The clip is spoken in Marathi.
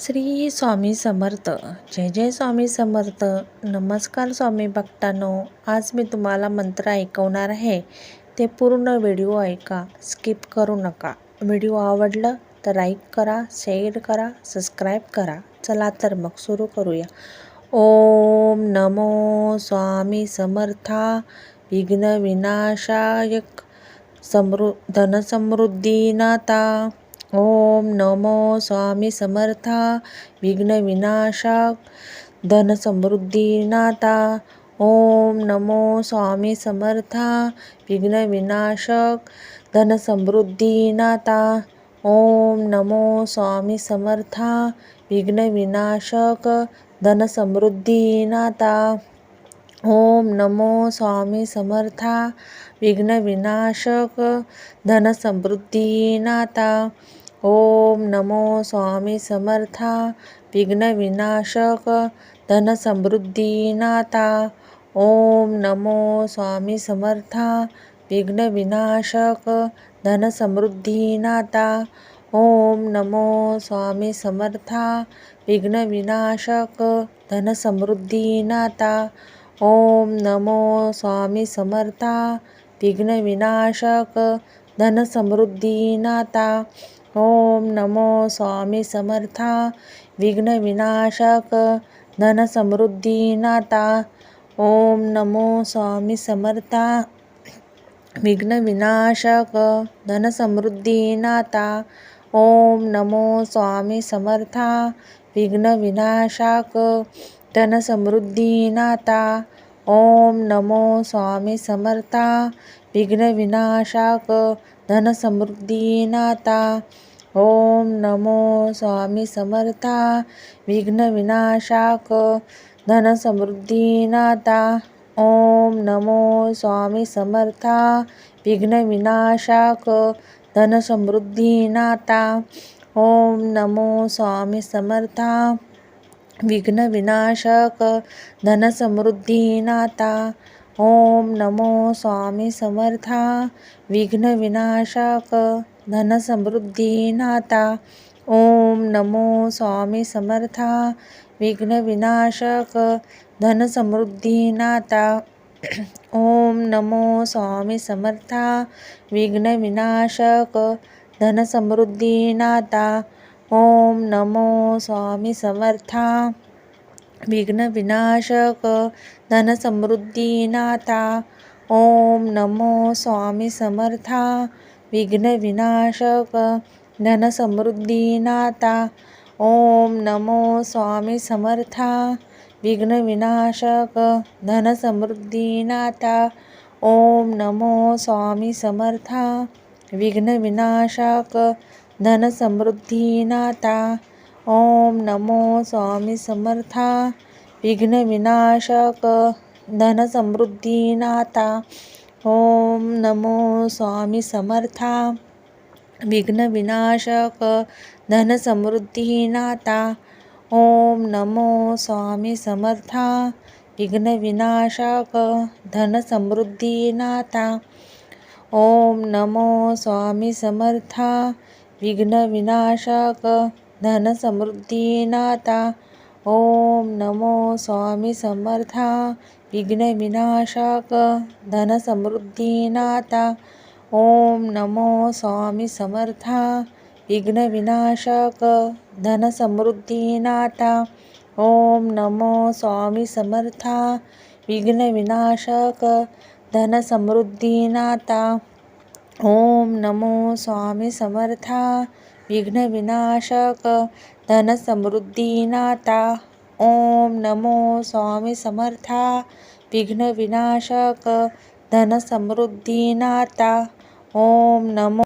श्री स्वामी समर्थ. जय जय स्वामी समर्थ. नमस्कार स्वामी भक्तांनो. आज मी तुम्हाला मंत्र ऐकवणार आहे. ते पूर्ण व्हिडिओ ऐका. स्किप करू नका. व्हिडिओ आवडलं तर लाईक करा शेअर करा सबस्क्राईब करा. चला तर मग सुरू करूया. ओम नमो स्वामी समर्था. विघ्न विनाशायक समृ धनसमृद्धीनाथा. ओम नमो स्वामी समर्था विघ्न विनाशक धनसमृद्धीनाथा ओम नमो स्वामी समर्था विघ्न विनाशक धनसमृद्धीनाथा ओम नमो स्वामी समर्था विघ्न विनाशक धनसमृद्धीनाथा ओम नमो स्वामी समर्था विघ्न विनाशक धनसमृद्धीनाथा ओम नमो स्वामी समर्था विघ्न विनाशक धनसमृद्धीनाथा ओम नमो स्वामी समर्था विघ्न विनाशक धनसमृद्धीनाथा ओम नमो स्वामी समर्था विघ्न विनाशक धनसमृद्धीनाथा ओम नमो स्वामी समर्था विघ्न विनाशक धनसमृद्धीनाथा ओम नमो स्वामी समर्था विघ्न विनाशक धनसमृद्धीनाथा ओम नमो स्वामी समर्था विघ्न विनाशक धनसमृद्धीनाथा ओम नमो स्वामी समर्था विघ्न विनाशक धनसमृद्धीनाथा ओम नमो स्वामी समर्था। विघ्न विनाशक धनसमृद्धीनाथा ओम नमो स्वामी समर्था। विघ्न विनाशक धनसमृद्धीनाथा ओम नमो स्वामी समर्था। विघ्न विनाशक धनसमृद्धीनाथा ओम नमो स्वामी समर्था। विघ्न विनाशक धनसमृद्धीनाथा ओम नमो स्वामी समर्था। विघ्न विनाशक धनसमृद्धीनाथा ओम नमो स्वामी समर्था। विघ्न विनाशक धनसमृद्धीनाथा ओम नमो स्वामी समर्था। विघ्न विनाशक धनसमृद्धीनाथा ओम नमो स्वामी समर्था। विघ्न विनाशक धनसमृद्धीनाथा ओम नमो स्वामी समर्था। विघ्न विनाशक धनसमृद्धीनाथा ओम नमो स्वामी समर्था। विघ्न विनाशक धनसमृद्धीनाथा ओम नमो स्वामी समर्था। विघ्न विनाशक धनसमृद्धीनाथा ओम नमो स्वामी समर्था। विघ्नविनाशक धनसमृद्धीनाथा ओम नमो स्वामी समर्था। विघ्नविनाशक धनसमृद्धीनाथा ओम नमो स्वामी समर्था। विघ्नविनाशक धनसमृद्धीनाथा ओम नमो स्वामी समर्था। विघ्नविनाशक धनसमृद्धीनाथा ओम नमो स्वामी समर्था। विघ्नविनाशक धनसमृद्धीनाथा ओम नमो स्वामी समर्था। विघ्नविनाशक धनसमृद्धीनाथा ओम नमो स्वामी समर्था। विघ्नविनाशक धनसमृद्धीनाथा ओम नमो स्वामी समर्था विघ्न विनाशक धनसमृद्धीनाथा ओम नमो स्वामी समर्था विघ्न विनाशक धनसमृद्धीनाथा ओम नमो